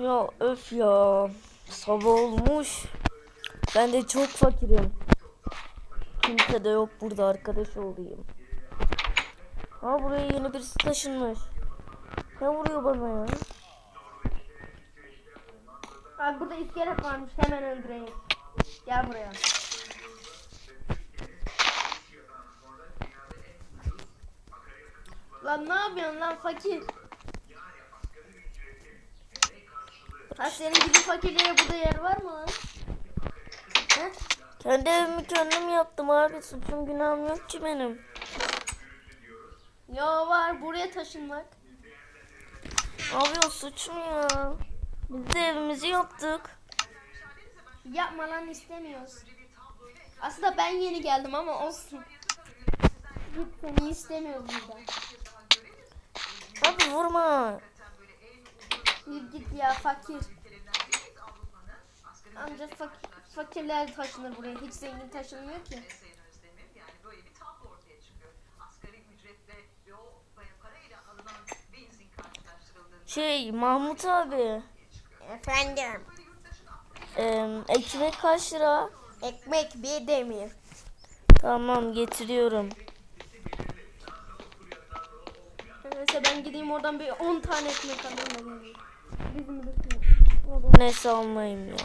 Ya öf ya. Sabah olmuş. Ben de çok fakirim. Kimse de yok burada arkadaş olayım. Ha buraya yeni birisi taşınmış. Ne vuruyor bana ya? Abi burada iskelet varmış hemen öldüreyim. Gel buraya. Lan ne yapıyorsun lan fakir? Ha senin gibi fakirlere burada yer var mı lan? He? Kendi evimi kendim yaptım abi. Suçum günahım yok ki benim. Yo var buraya taşınmak. Abi o suç mu ya? Biz de evimizi yaptık. Yapma lan istemiyoruz. Aslında ben yeni geldim ama olsun. Git seni istemiyoruz burada. Abi vurma. Git git ya fakir. Ancak fakir, fakirler taşınır buraya. Hiç zengin taşınmıyor ki. Sayın Özdemir yani böyle bir tablo ortaya çıkıyor. Asgari ücretle ve o parayla alınan benzin karşılaştırıldığında Şey Mahmut abi. Efendim. em, ekmek kaç lira? Ekmek bir demir. Tamam getiriyorum. Neyse ben gideyim oradan bir 10 tane ekmek alayım Neyse almayayım ya.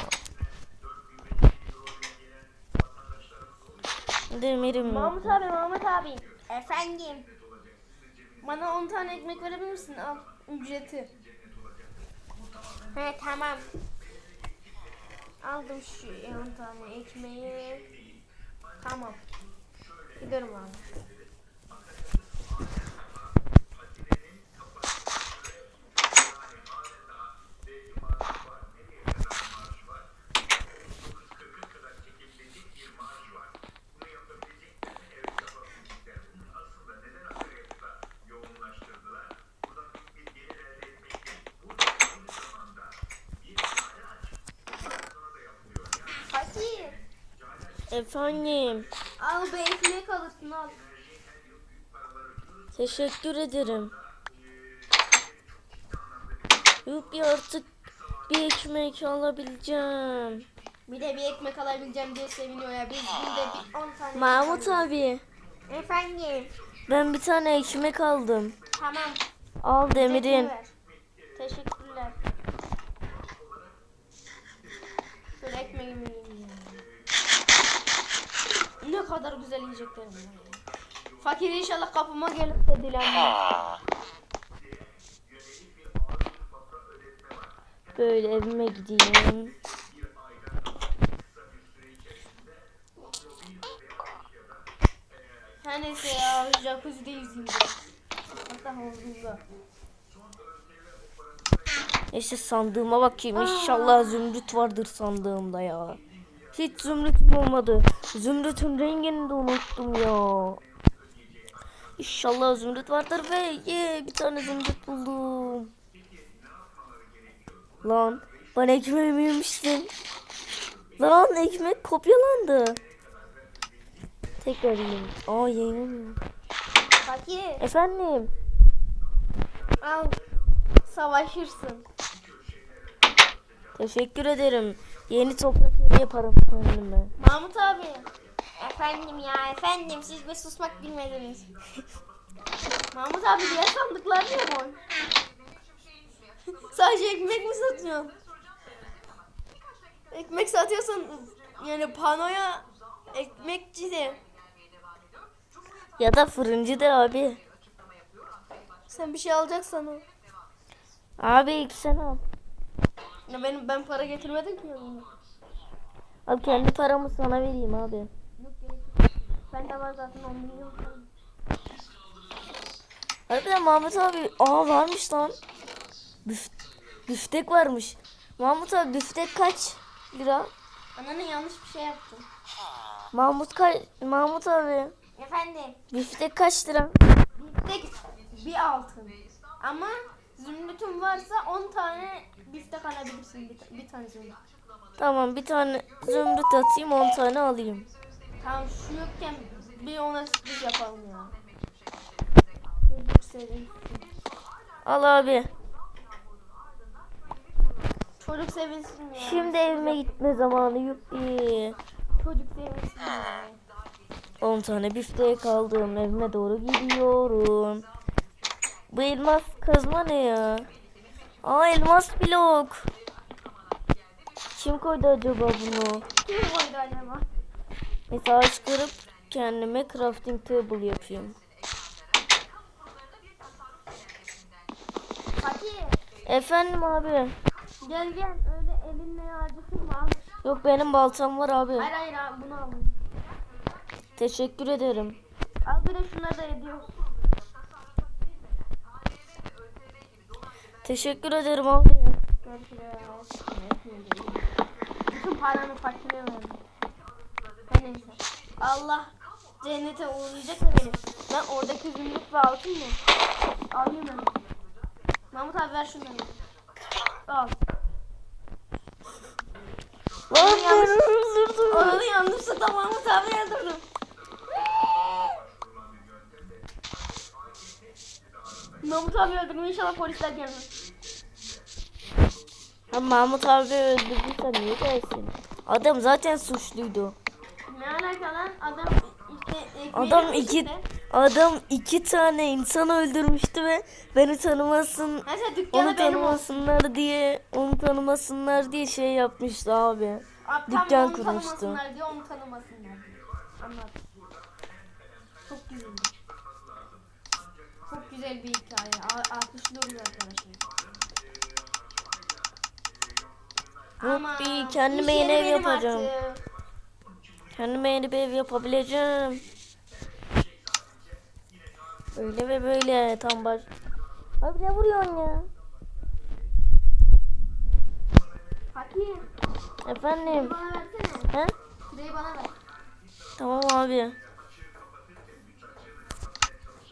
Demirim. Mahmut abi Mahmut abi. Efendim. Bana 10 tane ekmek verebilir misin? Al ücreti. He tamam. Aldım şu 10 tane ekmeği. Tamam. Gidiyorum abi. Fakir. Efendim. Al be ekmek alırsın al. Teşekkür ederim. Yok bir artık bir ekmek alabileceğim. Bir de bir ekmek alabileceğim diye seviniyor ya. Biz günde bir 10 tane Mahmut abi. Efendim. Ben bir tane ekmek aldım. Tamam. Al Demir'in. Teşekkürler. Şöyle ekmeğimi yiyeyim. ya. Ne kadar güzel yiyeceklerim var. Fakir inşallah kapıma gelip de dilenmez. Böyle evime gideyim. Her neyse ya jacuzzi'de yüzeyim. Hatta havuzunda. İşte sandığıma bakayım. İnşallah zümrüt vardır sandığımda ya. Hiç zümrütüm olmadı. Zümrütün rengini de unuttum ya. İnşallah zümrüt vardır ve ye bir tane zümrüt buldum. Lan ben ekmeğimi yemiştim. Lan ekmek kopyalandı. Tekrar yiyeyim. Aa yiyemiyorum. Fakir Efendim. al. Savaşırsın. Teşekkür ederim. Yeni toprak evi yaparım kendime. Mahmut abi. Efendim ya efendim siz de susmak bilmediniz. Mahmut abi diğer sandıklar niye boş? Sadece ekmek mi satıyorsun? Ekmek satıyorsan yani panoya ekmekçi de. Ya da fırıncı da abi. Sen bir şey alacaksan o. Abi sen al. Ya benim ben para getirmedim ki yanıma. Abi kendi paramı sana vereyim abi. Yok gerek yok. Bende var zaten 10 milyon. Harbiden Mahmut abi aa varmış lan. Büf, büftek varmış. Mahmut abi büftek kaç lira? Ananın yanlış bir şey yaptım. Mahmut kaç Mahmut abi Efendim büftek kaç lira? biftek bir altın. Ama zümrütün varsa 10 tane alabilirsin bir, bir tane zümrüt. Tamam bir tane zümrüt atayım 10 tane alayım. Tamam şu yokken bir ona sürpriz yapalım ya. Sevdim. Al abi. Çocuk sevinsin ya. Şimdi evime gitme zamanı yuppi. Çocuk sevinsin ya. 10 tane bifteğe kaldım. Evime doğru gidiyorum. Bu elmas kazma ne ya? Aa elmas blok. Kim koydu acaba bunu? Kim koydu acaba? Mesela çıkarıp kendime crafting table yapayım. Fatih Efendim abi. gel gel öyle elinle kırma al. Yok benim baltam var abi. Hayır hayır abi bunu al. Teşekkür ederim. Al bir de şunları da ediyor. Teşekkür ederim abi. Bütün paranı fakire verdim. Neyse. Allah cennete uğrayacak mı beni? Ben oradaki zümrüt ve altın mı? Alayım ben. Mahmut abi ver şunları. Al. Lan yanlış- ben özür Onu yanlışlıkla Mahmut abi öldürdüm. Mahmut abi öldürdüm inşallah polisler gelmez. Ha, Mahmut abi öldürdüyse niye gelsin? Adam zaten suçluydu. Ne alaka lan adam işte Adam iki işte. adam iki tane insan öldürmüştü ve beni tanımasın dükkanı onu benim olsun. tanımasınlar diye onu tanımasınlar diye şey yapmıştı abi. Abi, Dükkan onu kurmuştu. tanımasınlar diye onu tanımasınlar diye. Anladım. Çok güzel. Çok güzel bir hikaye. Alkışlıyoruz arkadaşlar. Yuppi, kendime yeni ev yapacağım. artık. Kendime yeni bir ev yapabileceğim. Öyle ve böyle tam baş. Abi ne vuruyorsun ya? Fatih, Efendim? bana versene. He? Bana ver. Tamam abi.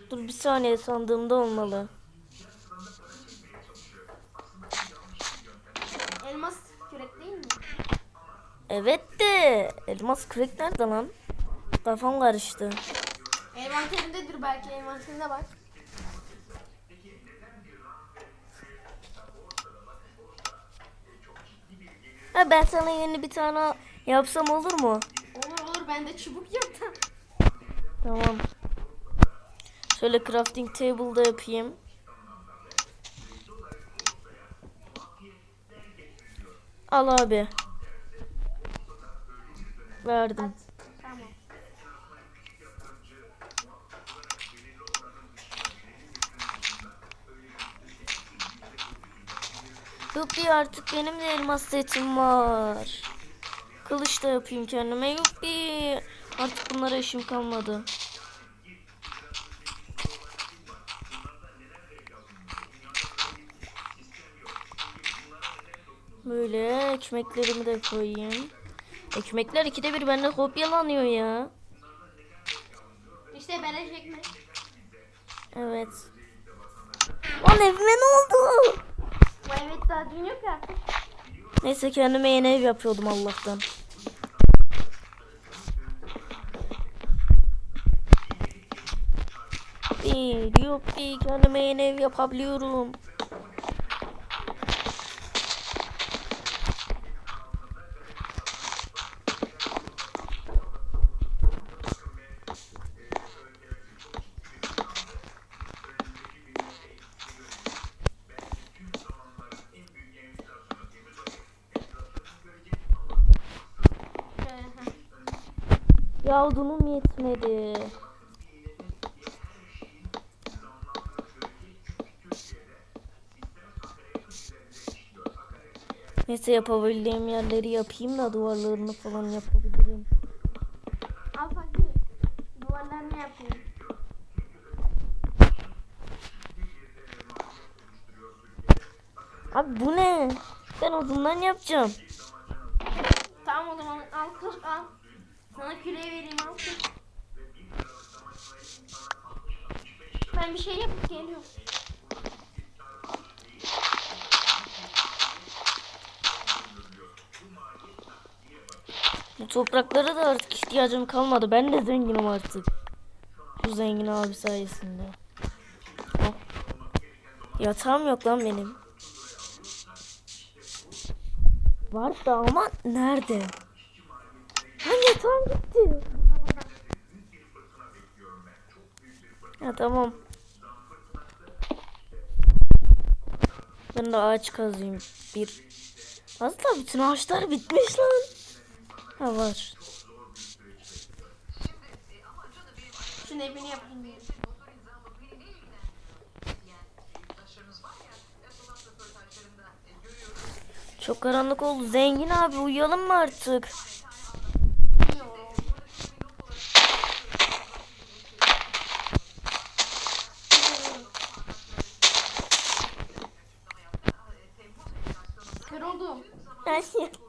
Dur bir saniye sandığımda olmalı. Elmas kürek değil mi? Evet de elmas kürek nerede lan? Kafam karıştı. Envanterindedir belki envanterinde bak. Ha ben sana yeni bir tane yapsam olur mu? Olur olur ben de çubuk yaptım. Tamam. Şöyle crafting table da yapayım. Al abi. Verdim. Tamam. Yuppi artık benim de elmas setim var. Kılıç da yapayım kendime. Yuppi. Artık bunlara işim kalmadı. Böyle ekmeklerimi de koyayım. Ekmekler ikide bir bende kopyalanıyor ya. İşte beleş ekmek. Evet. Lan evime ne oldu? Bu evet daha dün yok ya. Neyse kendime yeni ev yapıyordum Allah'tan. Yok bir kendime yeni ev yapabiliyorum. Ya odunum yetmedi. Neyse yapabildiğim yerleri yapayım da duvarlarını falan yapabilirim. Al Fatih. Duvarlarını yapayım. Abi bu ne? Ben odundan yapacağım. Tamam o zaman al kır al. Sana küreği vereyim al. Ben bir şey yapıp geliyorum. Bu topraklara da artık ihtiyacım kalmadı. Ben de zenginim artık. Bu zengin abi sayesinde. Oh. Yatağım yok lan benim. Var da ama nerede? Tam gitti. Ya tamam. Ben de ağaç kazayım. Bir. Aslında bütün ağaçlar bitmiş lan. Ha var. Şunun evini yapayım. Çok karanlık oldu. Zengin abi uyuyalım mı artık? Bilmiyorum. Kör oldum. Ben yattım. Önümüzdeki ay yapacak açıklamada e, ifadesine yer verdi. Şimdi sayıyoruz ya, bir yandan da aslında biraz önce böyle söyledik.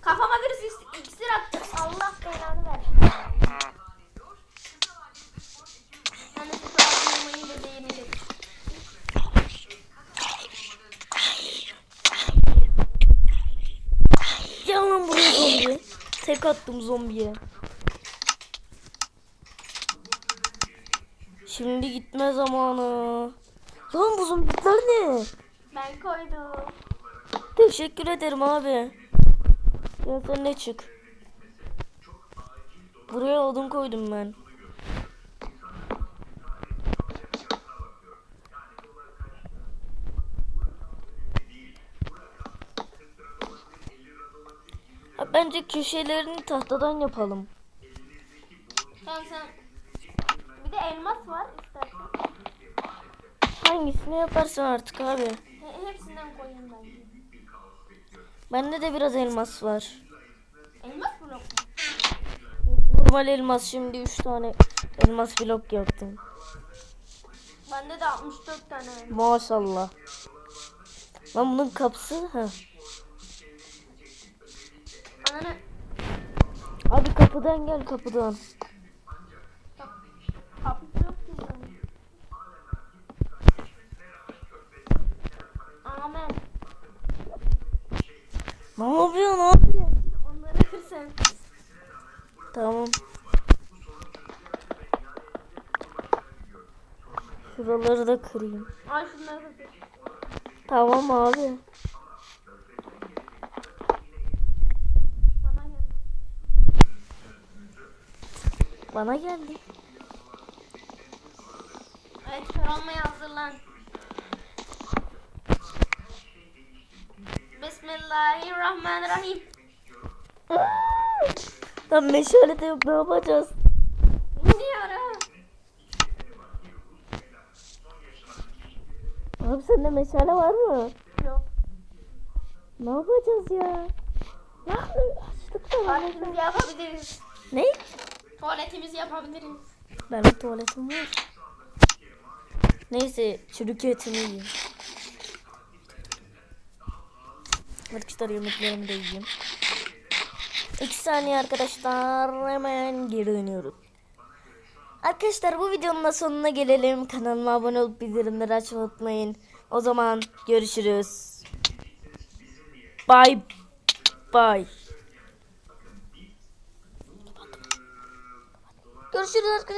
Kafama virüs iksir attı. Allah belanı versin. Ben. Tek attım zombiye. Şimdi gitme zamanı. Lan bu zombiler ne? Ben koydum. Teşekkür ederim abi. Ya sen ne çık. Buraya odun koydum ben. Bence köşelerini tahtadan yapalım. Tamam sen. Bir de elmas var istersen. Hangisini yaparsan artık abi. He- hepsinden koyayım ben. Bende de biraz elmas var. Elmas blok mu? Normal elmas şimdi 3 tane elmas blok yaptım. Bende de 64 tane elmas. Maşallah. Lan bunun kapısı ha. Ananı Abi kapıdan gel kapıdan. Ne yapıyorsun abi? Onları kır sen. Tamam. Şuraları da kırayım. Al şunları da kır. Tamam abi. Bana gel. Bana geldi. Evet kör olmaya hazırlan. Bismillahirrahmanirrahim. Lan meşale de yok ne yapacağız? Bilmiyorum. Abi sende meşale var mı? Yok. Ne yapacağız ya? Ya açlık da var. Tuvaletimizi yapabiliriz. Ne? Tuvaletimizi yapabiliriz. Benim tuvaletim var. Neyse çürük etimi yiyeyim. Arkadaşlar yemeklerimi de yiyeyim. İki saniye arkadaşlar hemen geri dönüyoruz. Arkadaşlar bu videonun da sonuna gelelim. Kanalıma abone olup bildirimleri açmayı unutmayın. O zaman görüşürüz. Bye bye. Görüşürüz arkadaşlar.